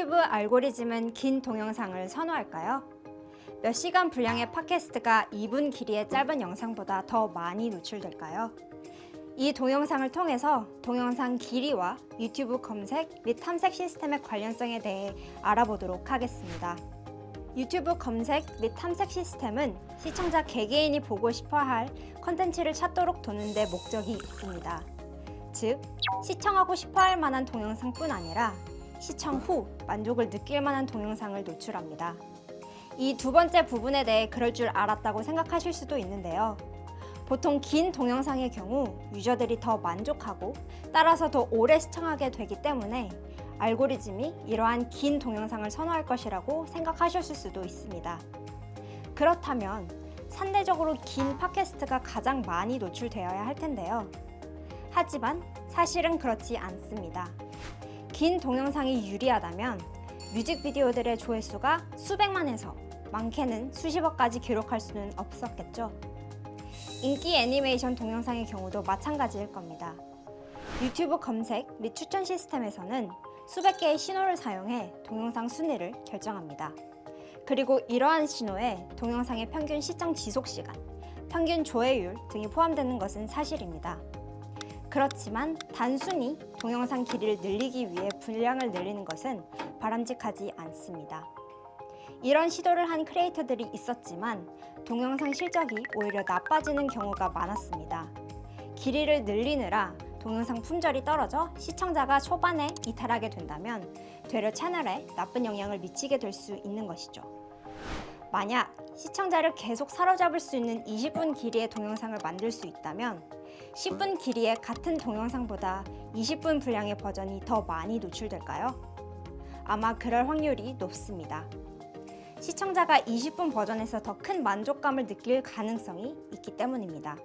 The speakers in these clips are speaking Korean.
유튜브 알고리즘은 긴 동영상을 선호할까요? 몇 시간 분량의 팟캐스트가 2분 길이의 짧은 영상보다 더 많이 노출될까요? 이 동영상을 통해서 동영상 길이와 유튜브 검색 및 탐색 시스템의 관련성에 대해 알아보도록 하겠습니다. 유튜브 검색 및 탐색 시스템은 시청자 개개인이 보고 싶어 할 컨텐츠를 찾도록 도는 데 목적이 있습니다. 즉, 시청하고 싶어 할 만한 동영상뿐 아니라 시청 후 만족을 느낄 만한 동영상을 노출합니다. 이 두 번째 부분에 대해 그럴 줄 알았다고 생각하실 수도 있는데요. 보통 긴 동영상의 경우 유저들이 더 만족하고 따라서 더 오래 시청하게 되기 때문에 알고리즘이 이러한 긴 동영상을 선호할 것이라고 생각하셨을 수도 있습니다. 그렇다면 상대적으로 긴 팟캐스트가 가장 많이 노출되어야 할 텐데요. 하지만 사실은 그렇지 않습니다. 긴 동영상이 유리하다면 뮤직비디오들의 조회수가 수백만에서 많게는 수십억까지 기록할 수는 없었겠죠. 인기 애니메이션 동영상의 경우도 마찬가지일 겁니다. 유튜브 검색 및 추천 시스템에서는 수백 개의 신호를 사용해 동영상 순위를 결정합니다. 그리고 이러한 신호에 동영상의 평균 시청 지속 시간, 평균 조회율 등이 포함되는 것은 사실입니다. 그렇지만 단순히 동영상 길이를 늘리기 위해 분량을 늘리는 것은 바람직하지 않습니다. 이런 시도를 한 크리에이터들이 있었지만 동영상 실적이 오히려 나빠지는 경우가 많았습니다. 길이를 늘리느라 동영상 품절이 떨어져 시청자가 초반에 이탈하게 된다면 되려 채널에 나쁜 영향을 미치게 될 수 있는 것이죠. 만약 시청자를 계속 사로잡을 수 있는 20분 길이의 동영상을 만들 수 있다면 10분 길이의 같은 동영상보다 20분 분량의 버전이 더 많이 노출될까요? 아마 그럴 확률이 높습니다. 시청자가 20분 버전에서 더 큰 만족감을 느낄 가능성이 있기 때문입니다.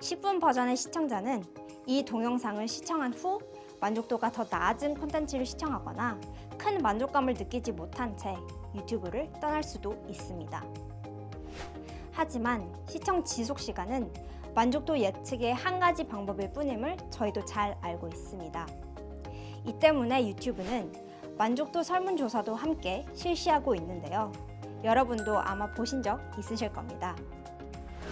10분 버전의 시청자는 이 동영상을 시청한 후 만족도가 더 낮은 콘텐츠를 시청하거나 큰 만족감을 느끼지 못한 채 유튜브를 떠날 수도 있습니다. 하지만 시청 지속 시간은 만족도 예측의 한 가지 방법일 뿐임을 저희도 잘 알고 있습니다. 이 때문에 유튜브는 만족도 설문조사도 함께 실시하고 있는데요. 여러분도 아마 보신 적 있으실 겁니다.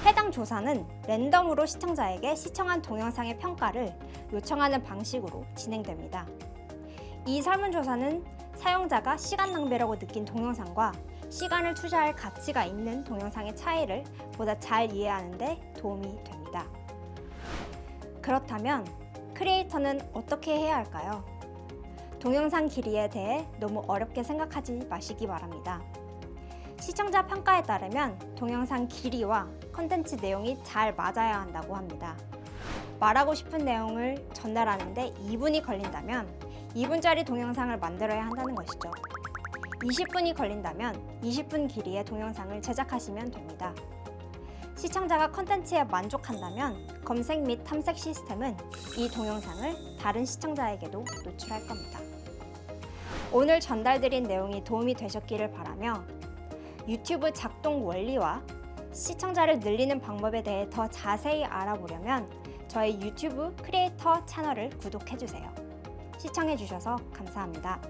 해당 조사는 랜덤으로 시청자에게 시청한 동영상의 평가를 요청하는 방식으로 진행됩니다. 이 설문조사는 사용자가 시간 낭비라고 느낀 동영상과 시간을 투자할 가치가 있는 동영상의 차이를 보다 잘 이해하는데 도움이 됩니다. 그렇다면 크리에이터는 어떻게 해야 할까요? 동영상 길이에 대해 너무 어렵게 생각하지 마시기 바랍니다. 시청자 평가에 따르면 동영상 길이와 컨텐츠 내용이 잘 맞아야 한다고 합니다. 말하고 싶은 내용을 전달하는데 2분이 걸린다면 2분짜리 동영상을 만들어야 한다는 것이죠. 20분이 걸린다면 20분 길이의 동영상을 제작하시면 됩니다. 시청자가 컨텐츠에 만족한다면 검색 및 탐색 시스템은 이 동영상을 다른 시청자에게도 노출할 겁니다. 오늘 전달드린 내용이 도움이 되셨기를 바라며 유튜브 작동 원리와 시청자를 늘리는 방법에 대해 더 자세히 알아보려면 저희 유튜브 크리에이터 채널을 구독해주세요. 시청해주셔서 감사합니다.